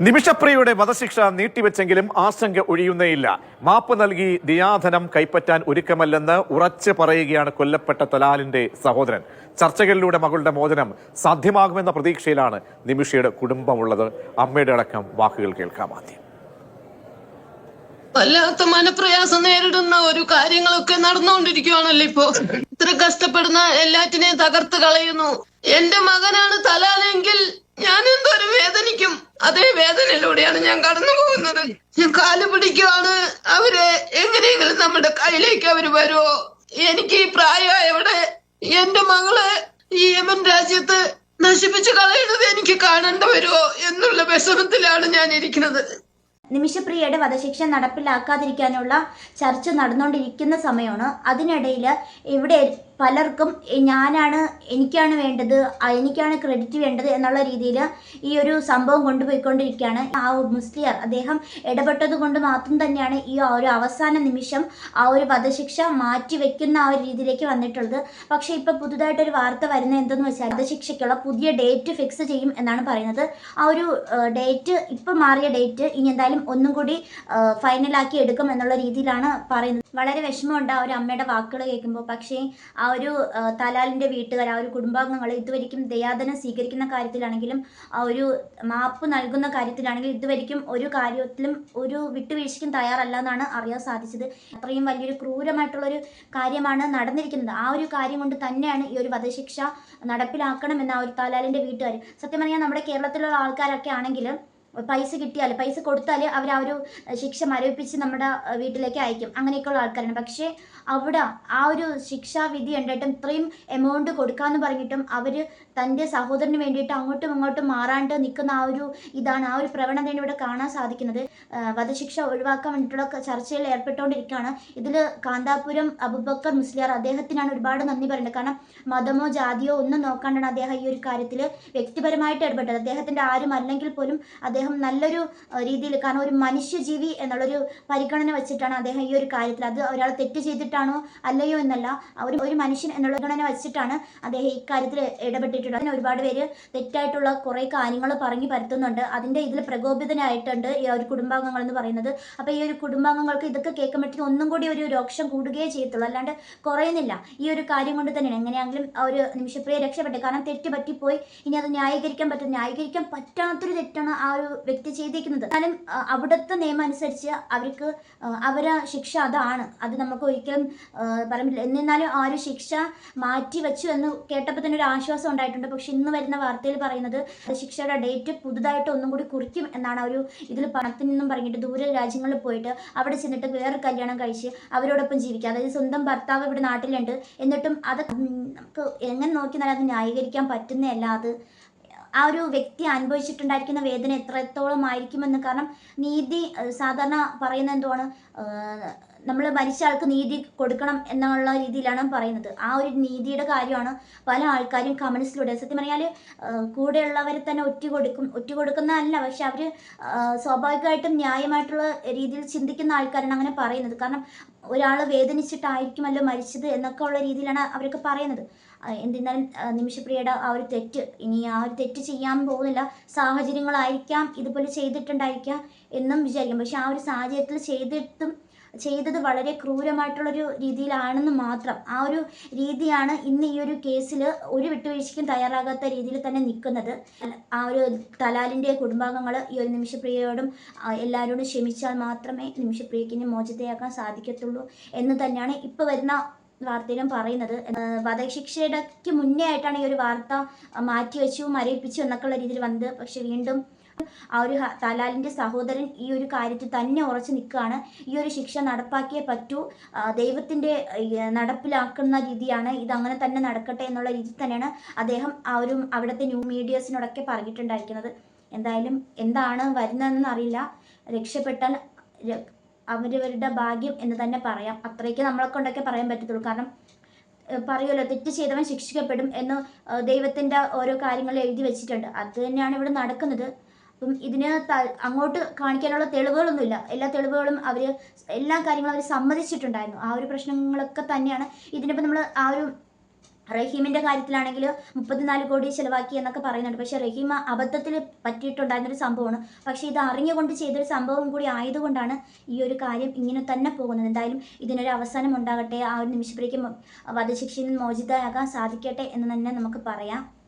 നിമിഷപ്രിയയുടെ വധശിക്ഷ നീട്ടിവെച്ചെങ്കിലും ആശങ്ക ഒഴിയുന്നേയില്ല. മാപ്പ് നൽകി ദിയാധനം കൈപ്പറ്റാൻ ഒരുക്കമല്ലെന്ന് ഉറച്ചു പറയുകയാണ് കൊല്ലപ്പെട്ട തലാലിന്റെ സഹോദരൻ. ചർച്ചകളിലൂടെ മകളുടെ മോചനം സാധ്യമാകുമെന്ന പ്രതീക്ഷയിലാണ് നിമിഷയുടെ കുടുംബമുള്ളത്. അമ്മയുടെ അടക്കം വാക്കുകൾ കേൾക്കാം ആദ്യം. വല്ലാത്ത മനപ്രയാസം നേരിടുന്ന ഒരു കാര്യങ്ങളൊക്കെ നടന്നുകൊണ്ടിരിക്കുകയാണല്ലോ ഇപ്പോ? ഇത്ര കഷ്ടപ്പെടുന്ന എല്ലാറ്റിനെയും തകർത്ത് കളയുന്നു. എന്റെ മകനാണ് തലാലെങ്കിൽ ഞാൻ എന്തൊരു വേദനിക്കും അതേ വേദനയിലൂടെയാണ് ഞാൻ കടന്നു പോകുന്നത്. ഞാൻ കാൽ പിടിക്കുവാണ്. അവർ എങ്ങനെയെങ്കിലും നമ്മുടെ കയ്യിലേക്ക് അവർ വരുമോ എനിക്ക് ഈ പ്രായമായവിടെ എന്റെ മകൾ ഈ യമൻ രാജ്യത്ത് നശിപ്പിച്ചു കളയുന്നത് എനിക്ക് കാണേണ്ട വരുമോ എന്നുള്ള വിഷമത്തിലാണ് ഞാൻ ഇരിക്കുന്നത് നിമിഷപ്രിയയുടെ വധശിക്ഷ നടപ്പിലാക്കാതിരിക്കാനുള്ള ചർച്ച നടന്നുകൊണ്ടിരിക്കുന്ന സമയമാണ്. അതിനിടയിൽ ഇവിടെ പലർക്കും ഞാനാണ് എനിക്കാണ് വേണ്ടത് എനിക്കാണ് ക്രെഡിറ്റ് വേണ്ടത് എന്നുള്ള രീതിയിൽ ഈ ഒരു സംഭവം കൊണ്ടുപോയിക്കൊണ്ടിരിക്കുകയാണ്. ആ മുസ്ലിയാർ അദ്ദേഹം ഇടപെട്ടത് കൊണ്ട് മാത്രം തന്നെയാണ് ഈ ഒരു അവസാന നിമിഷം ആ ഒരു വധശിക്ഷ മാറ്റി വെക്കുന്ന ആ ഒരു രീതിയിലേക്ക് വന്നിട്ടുള്ളത്. പക്ഷേ ഇപ്പോൾ പുതുതായിട്ടൊരു വാർത്ത വരുന്നത് എന്തെന്ന് വെച്ചാൽ വധശിക്ഷയ്ക്കുള്ള പുതിയ ഡേറ്റ് ഫിക്സ് ചെയ്യും എന്നാണ് പറയുന്നത്. ആ ഒരു ഡേറ്റ് ഇപ്പം മാറിയ ഡേറ്റ് ഇനി എന്തായാലും ഒന്നും കൂടി ഫൈനലാക്കി എടുക്കും എന്നുള്ള രീതിയിലാണ് പറയുന്നത്. വളരെ വിഷമമുണ്ട് ആ ഒരു അമ്മയുടെ വാക്കുകൾ കേൾക്കുമ്പോൾ. പക്ഷേ ആ ഒരു തലാലിന്റെ വീട്ടുകാർ ആ ഒരു കുടുംബാംഗങ്ങൾ ഇതുവരെയും ദയാദനം സ്വീകരിക്കുന്ന കാര്യത്തിലാണെങ്കിലും ആ ഒരു മാപ്പ് നൽകുന്ന കാര്യത്തിലാണെങ്കിലും ഇതുവരെയും ഒരു കാര്യത്തിലും ഒരു വിട്ടുവീഴ്ചയ്ക്കും തയ്യാറല്ല എന്നാണ് അറിയാൻ സാധിച്ചത്. അത്രയും വലിയൊരു ക്രൂരമായിട്ടുള്ളൊരു കാര്യമാണ് നടന്നിരിക്കുന്നത്. ആ ഒരു കാര്യം കൊണ്ട് തന്നെയാണ് ഈ ഒരു വധശിക്ഷ നടപ്പിലാക്കണമെന്ന് ആ ഒരു തലാലിന്റെ വീട്ടുകാർ. സത്യം പറഞ്ഞാൽ നമ്മുടെ കേരളത്തിലുള്ള ആൾക്കാരൊക്കെ ആണെങ്കിൽ പൈസ കിട്ടിയാൽ പൈസ കൊടുത്താൽ അവർ ആ ഒരു ശിക്ഷ മരവിപ്പിച്ച് നമ്മുടെ വീട്ടിലേക്ക് അയക്കും. അങ്ങനെയൊക്കെയുള്ള ആൾക്കാരാണ്. പക്ഷേ അവിടെ ആ ഒരു ശിക്ഷാവിധി ഉണ്ടായിട്ടും ഇത്രയും എമൗണ്ട് കൊടുക്കാമെന്ന് പറഞ്ഞിട്ടും അവർ തന്റെ സഹോദരന് വേണ്ടിയിട്ട് അങ്ങോട്ടും ഇങ്ങോട്ടും മാറാണ്ട് നിൽക്കുന്ന ആ ഒരു ഇതാണ് ആ ഒരു പ്രവണതയാണ് ഇവിടെ കാണാൻ സാധിക്കുന്നത്. വധശിക്ഷ ഒഴിവാക്കാൻ വേണ്ടിയിട്ടുള്ള ചർച്ചയിൽ ഏർപ്പെട്ടുകൊണ്ടിരിക്കുകയാണ്. ഇതിൽ കാന്താപുരം അബുബക്കർ മുസ്ലിയാർ അദ്ദേഹത്തിനാണ് ഒരുപാട് നന്ദി പറയേണ്ടത് കാരണം മതമോ ജാതിയോ ഒന്നും നോക്കാണ്ടാണ് അദ്ദേഹം ഈ ഒരു കാര്യത്തിൽ വ്യക്തിപരമായിട്ട് ഇടപെട്ടത് അദ്ദേഹത്തിന്റെ ആരും അല്ലെങ്കിൽ പോലും അദ്ദേഹം നല്ലൊരു രീതിയിൽ കാരണം ഒരു മനുഷ്യജീവി എന്നുള്ളൊരു പരിഗണന വെച്ചിട്ടാണ് അദ്ദേഹം ഈ ഒരു കാര്യത്തിൽ. അത് ഒരാൾ തെറ്റ് ചെയ്തിട്ടാണോ അല്ലയോ എന്നല്ല ഒരു ഒരു മനുഷ്യൻ എന്നുള്ള ഗണന വെച്ചിട്ടാണ് അദ്ദേഹം ഈ കാര്യത്തിൽ ഇടപെട്ടിട്ടുള്ളത്. അതിന് ഒരുപാട് പേര് തെറ്റായിട്ടുള്ള കുറേ കാര്യങ്ങൾ പറഞ്ഞു പരത്തുന്നുണ്ട്. അതിന്റെ ഇതിൽ പ്രകോപിതനായിട്ടുണ്ട് ഈ ഒരു കുടുംബാംഗങ്ങൾ എന്ന് പറയുന്നത്. അപ്പോൾ ഈ ഒരു കുടുംബാംഗങ്ങൾക്ക് ഇതൊക്കെ കേൾക്കുമ്പോഴത്തേക്കും ഒന്നും കൂടി ഒരു രോക്ഷം കൂടുകയേ ചെയ്യത്തുള്ളൂ. അല്ലാണ്ട് കുറയുന്നില്ല. ഈ ഒരു കാര്യം കൊണ്ട് തന്നെയാണ് എങ്ങനെയാണെങ്കിലും ആ ഒരു നിമിഷപ്രിയ രക്ഷപ്പെട്ടു. കാരണം തെറ്റ് പറ്റിപ്പോയി. ഇനി അത് ന്യായീകരിക്കാൻ പറ്റും ന്യായീകരിക്കാൻ പറ്റാത്തൊരു തെറ്റാണ് ആ ഒരു വ്യക്തി ചെയ്തിരിക്കുന്നത് കാരണം അവിടുത്തെ നിയമം അനുസരിച്ച് അവർക്ക് അവരെ ശിക്ഷ അതാണ്. അത് നമുക്ക് ഒരിക്കലും പറയാൻ എന്നിരുന്നാലും ആ ഒരു ശിക്ഷ മാറ്റി വെച്ചു എന്ന് കേട്ടപ്പോൾ തന്നെ ഒരു ആശ്വാസം ഉണ്ടായിട്ടുണ്ട്. പക്ഷെ ഇന്ന് വരുന്ന വാർത്തയിൽ പറയുന്നത് ശിക്ഷയുടെ ഡേറ്റ് പുതുതായിട്ട് ഒന്നും കൂടി കുറിക്കും എന്നാണ് ഒരു ഇതിൽ പണത്തിൽ നിന്നും പറഞ്ഞിട്ട് ദൂരെ രാജ്യങ്ങളിൽ പോയിട്ട് അവിടെ ചെന്നിട്ട് വേറെ കല്യാണം കഴിച്ച് അവരോടൊപ്പം ജീവിക്കുക. അതായത് സ്വന്തം ഭർത്താവ് ഇവിടെ നാട്ടിലുണ്ട്. എന്നിട്ടും അത് നമുക്ക് എങ്ങനെ നോക്കിയാലും അത് ന്യായീകരിക്കാൻ പറ്റുന്നതല്ല. അത് ആ ഒരു വ്യക്തി അനുഭവിച്ചിട്ടുണ്ടായിരിക്കുന്ന വേദന എത്രത്തോളം ആയിരിക്കുമെന്ന് കാരണം നീതി സാധാരണ പറയുന്ന എന്തുവാണ് നമ്മൾ മരിച്ച ആൾക്ക് നീതി കൊടുക്കണം എന്നുള്ള രീതിയിലാണ് പറയുന്നത്. ആ ഒരു നീതിയുടെ കാര്യമാണ് പല ആൾക്കാരും കമൻസിലൂടെ സത്യം പറഞ്ഞാൽ കൂടെയുള്ളവരെ തന്നെ ഒറ്റ കൊടുക്കും ഒറ്റ കൊടുക്കുന്നതല്ല പക്ഷെ അവർ സ്വാഭാവികമായിട്ടും ന്യായമായിട്ടുള്ള രീതിയിൽ ചിന്തിക്കുന്ന ആൾക്കാരാണ് അങ്ങനെ പറയുന്നത്. കാരണം ഒരാൾ വേദനിച്ചിട്ടായിരിക്കുമല്ലോ മരിച്ചത് എന്നൊക്കെ ഉള്ള രീതിയിലാണ് അവരൊക്കെ പറയുന്നത്. എന്നിരുന്നാലും നിമിഷപ്രിയയുടെ ആ ഒരു തെറ്റ് ഇനി ആ ഒരു തെറ്റ് ചെയ്യാൻ പോകുന്നില്ല സാഹചര്യങ്ങളായിരിക്കാം ഇതുപോലെ ചെയ്തിട്ടുണ്ടായിരിക്കാം എന്നും വിചാരിക്കും. പക്ഷെ ആ ഒരു സാഹചര്യത്തിൽ ചെയ്തിട്ടും ചെയ്തത് വളരെ ക്രൂരമായിട്ടുള്ളൊരു രീതിയിലാണെന്ന് മാത്രം ആ ഒരു രീതിയാണ് ഇന്ന് ഈ ഒരു കേസിൽ ഒരു വിട്ടുവീഴ്ചയ്ക്കും തയ്യാറാകാത്ത രീതിയിൽ തന്നെ നിൽക്കുന്നത്. ആ ഒരു തലാലിന്റെ കുടുംബാംഗങ്ങൾ ഈ ഒരു നിമിഷപ്രിയയോടും എല്ലാവരോടും ക്ഷമിച്ചാൽ മാത്രമേ നിമിഷപ്രിയയ്ക്ക് ഇനി മോചിതയാക്കാൻ സാധിക്കത്തുള്ളൂ എന്ന് തന്നെയാണ് ഇപ്പോൾ വരുന്ന വാർത്തയിലും പറയുന്നത്. ഏഹ് വധശിക്ഷയുടെക്ക് മുന്നേ ആയിട്ടാണ് ഈ ഒരു വാർത്ത മാറ്റിവെച്ചു മരവിപ്പിച്ചു എന്നൊക്കെയുള്ള രീതിയിൽ വന്നത്. പക്ഷെ വീണ്ടും ആ ഒരു തലാലിന്റെ സഹോദരൻ ഈ ഒരു കാര്യത്തിൽ തന്നെ ഉറച്ചു നിൽക്കുകയാണ്. ഈ ഒരു ശിക്ഷ നടപ്പാക്കിയേ പറ്റൂ. ദൈവത്തിന്റെ നടപ്പിലാക്കുന്ന രീതിയാണ് ഇത് അങ്ങനെ തന്നെ നടക്കട്ടെ എന്നുള്ള രീതിയിൽ തന്നെയാണ് അദ്ദേഹം ആ ഒരു അവിടുത്തെ ന്യൂ മീഡിയസിനോടൊക്കെ പറഞ്ഞിട്ടുണ്ടായിരിക്കുന്നത്. എന്തായാലും എന്താണ് വരുന്നതെന്ന് അറിയില്ല രക്ഷപ്പെട്ടാൽ അവരവരുടെ ഭാഗ്യം എന്ന് തന്നെ പറയാം. അത്രയ്ക്ക് നമ്മളെ കൊണ്ടൊക്കെ പറയാൻ പറ്റത്തുള്ളൂ. കാരണം പറയുമല്ലോ തെറ്റ് ചെയ്തവൻ ശിക്ഷിക്കപ്പെടും എന്ന് ദൈവത്തിന്റെ ഓരോ കാര്യങ്ങൾ എഴുതി വെച്ചിട്ടുണ്ട്. അത് തന്നെയാണ് ഇവിടെ നടക്കുന്നത്. അപ്പം ഇതിന് അങ്ങോട്ട് കാണിക്കാനുള്ള തെളിവുകളൊന്നുമില്ല. എല്ലാ തെളിവുകളും അവർ എല്ലാ കാര്യങ്ങളും അവർ സമ്മതിച്ചിട്ടുണ്ടായിരുന്നു. ആ ഒരു പ്രശ്നങ്ങളൊക്കെ തന്നെയാണ് ഇതിനിപ്പോൾ നമ്മൾ ആ ഒരു റഹീമിന്റെ കാര്യത്തിലാണെങ്കിൽ മുപ്പത്തിനാല് കോടി ചിലവാക്കി എന്നൊക്കെ പറയുന്നുണ്ട്. പക്ഷേ റഹീം അബദ്ധത്തിൽ പറ്റിയിട്ടുണ്ടായിരുന്നൊരു സംഭവമാണ്. പക്ഷേ ഇത് അറിഞ്ഞുകൊണ്ട് ചെയ്തൊരു സംഭവം കൂടി ആയതുകൊണ്ടാണ് ഈ ഒരു കാര്യം ഇങ്ങനെ തന്നെ പോകുന്നത്. എന്തായാലും ഇതിനൊരു അവസാനം ഉണ്ടാകട്ടെ. ആ ഒരു നിമിഷത്തിലേക്ക് വധശിക്ഷയിൽ നിന്ന് മോചിതയാകാൻ സാധിക്കട്ടെ എന്ന് തന്നെ നമുക്ക് പറയാം.